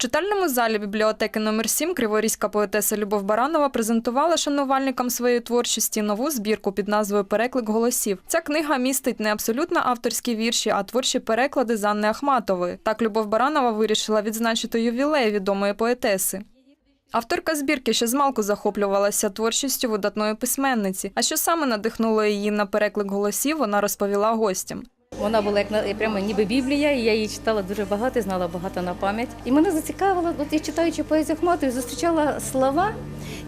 читальному залі бібліотеки номер 7 криворізька поетеса Любов Баранова презентувала шанувальникам своєї творчості нову збірку під назвою Переклик голосів. Ця книга містить не абсолютно авторські вірші, а творчі переклади з Анни Ахматової. Так Любов Баранова вирішила відзначити ювілей відомої поетеси. Авторка збірки ще змалку захоплювалася творчістю видатної письменниці. А що саме надихнуло її на переклик голосів, вона розповіла гостям. Вона була як прямо ніби Біблія, і я її читала дуже багато, знала багато на пам'ять. І мене зацікавило, от я читаючи поезію Ахматової, зустрічала слова,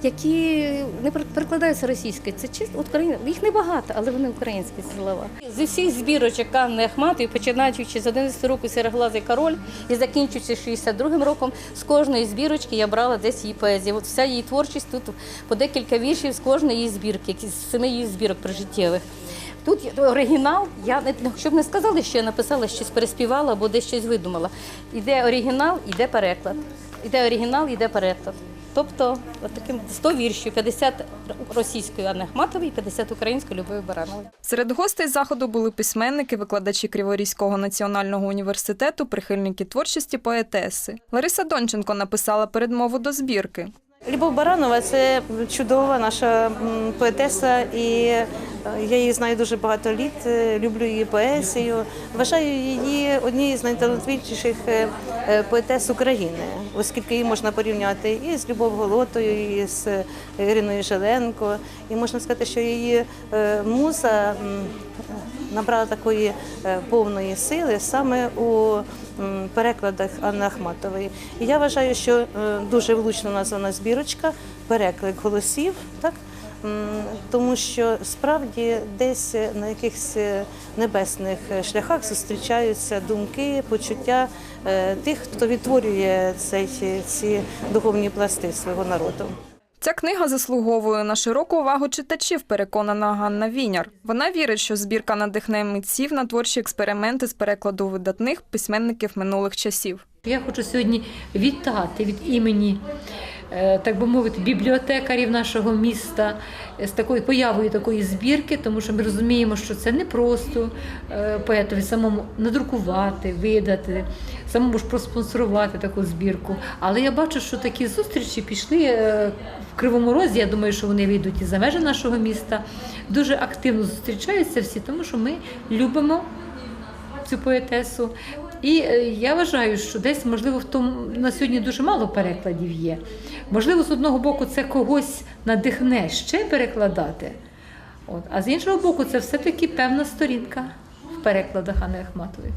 які не пер- перекладаються російською. Це чисто Україна. Їх небагато, але вони українські слова. З усіх збірочок Анни Ахматової, починаючи з 11 року Сереглазий король і закінчуючи 62 роком, з кожної збірочки я брала десь її поезію. От вся її творчість тут по декілька віршів з кожної її збірки, з семи її збірок прожиттєвих. Тут оригінал, я не щоб не сказали, що я написала щось переспівала або десь щось видумала. Іде оригінал, іде переклад. Іде оригінал, іде переклад. Тобто, от таким 100 віршів, 50 російської Анни Ахматової, 50 української Любові Баранової. Серед гостей заходу були письменники, викладачі Криворізького національного університету, прихильники творчості поетеси. Лариса Донченко написала передмову до збірки. Любов Баранова це чудова наша поетеса, і е, я її знаю дуже багато літ. е, Люблю її поезію. Вважаю її однією з найталановитіших е, поетес України, оскільки її можна порівняти і з Любов Голотою, і з Іриною Желенко. І можна сказати, що її муза набрала такої е, повної сили саме у перекладах Анни Ахматової. І я вважаю, що е, дуже влучно названа збірочка переклик голосів, так? Тому що справді десь на якихось е, небесних шляхах зустрічаються думки, почуття тих, хто відтворює цей, ці духовні пласти свого народу. Ця книга заслуговує на широку увагу читачів, переконана Ганна Віняр. Вона вірить, що збірка надихне митців на творчі експерименти з перекладу видатних письменників минулих часів. Я хочу сьогодні вітати від імені, так би мовити, бібліотекарів нашого міста з такою появою такої збірки, тому що ми розуміємо, що це не просто е, поетові самому надрукувати, видати, самому ж проспонсорувати таку збірку. Але я бачу, що такі зустрічі пішли е, в Кривому Розі. Я думаю, що вони вийдуть і за межі нашого міста. Дуже активно зустрічаються всі, тому що ми любимо цю поетесу. І е, я вважаю, що десь, можливо, в тому на сьогодні дуже мало перекладів є. Можливо, з одного боку, це когось надихне ще перекладати. От, а з іншого боку, це все-таки певна сторінка в перекладах Анни Ахматової.